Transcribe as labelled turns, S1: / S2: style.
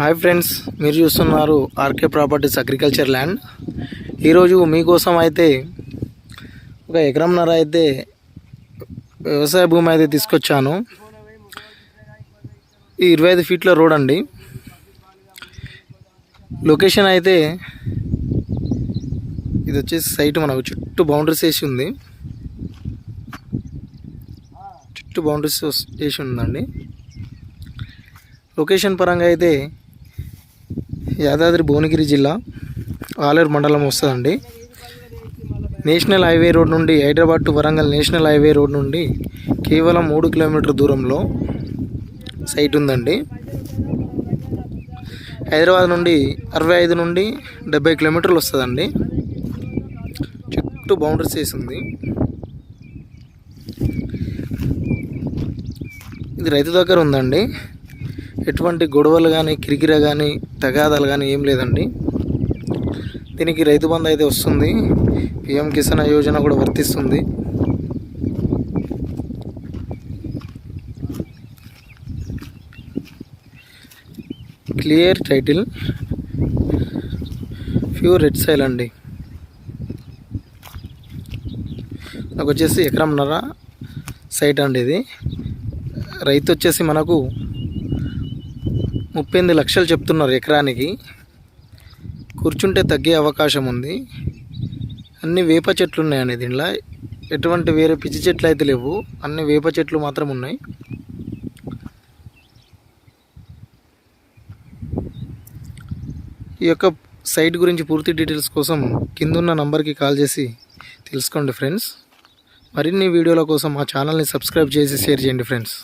S1: Hi friends మీరు చూస్తున్నారు RK properties agriculture land. ఈరోజు మీకోసం అయితే ఒక ఎకరంన్నర అయితే వ్యవసాయ భూమి అయితే తీసుకొచ్చాను. ఈ ఇరవై ఐదు ఫీట్ల రోడ్ అండి. లొకేషన్ అయితే ఇది వచ్చేసి సైట్ మనకు చుట్టూ బౌండరీస్ వేసి ఉంది. చుట్టూ బౌండరీస్ వేసి ఉందండి. లొకేషన్ పరంగా అయితే యాదాద్రి భువనగిరి జిల్లా ఆలేరు మండలం వస్తుందండి. నేషనల్ హైవే రోడ్ నుండి Hyderabad to Warangal national highway road నుండి కేవలం మూడు కిలోమీటర్ దూరంలో సైట్ ఉందండి. హైదరాబాద్ నుండి అరవై ఐదు నుండి డెబ్బై కిలోమీటర్లు వస్తుందండి. చుట్టూ బౌండరీస్ వేసి ఉంది ఇది రైతు దగ్గర ఉందండి. ఎటువంటి గొడవలు కానీ కిరికిర కానీ తగాదాలు కానీ ఏం లేదండి. దీనికి రైతు బంధు అయితే వస్తుంది. పిఎం కిసాన్ యోజన కూడా వర్తిస్తుంది. Clear title. Pure red soil అండి. నాకు వచ్చేసి ఎకరంన్నర సైట్ అండి ఇది. రైతు వచ్చేసి మనకు ముప్పై ఎనిమిది లక్షలు చెప్తున్నారు ఎకరానికి. కూర్చుంటే తగ్గే అవకాశం ఉంది. అన్ని వేప చెట్లు ఉన్నాయండి దీనిలో ఎటువంటి వేరే పిచ్చి చెట్లు అయితే లేవు. అన్ని వేప చెట్లు మాత్రం ఉన్నాయి. ఈ యొక్క సైట్ గురించి పూర్తి డీటెయిల్స్ కోసం కిందున్న నంబర్కి కాల్ చేసి తెలుసుకోండి ఫ్రెండ్స్. మరిన్ని వీడియోల కోసం మా ఛానల్ని సబ్స్క్రైబ్ చేసి షేర్ చేయండి ఫ్రెండ్స్.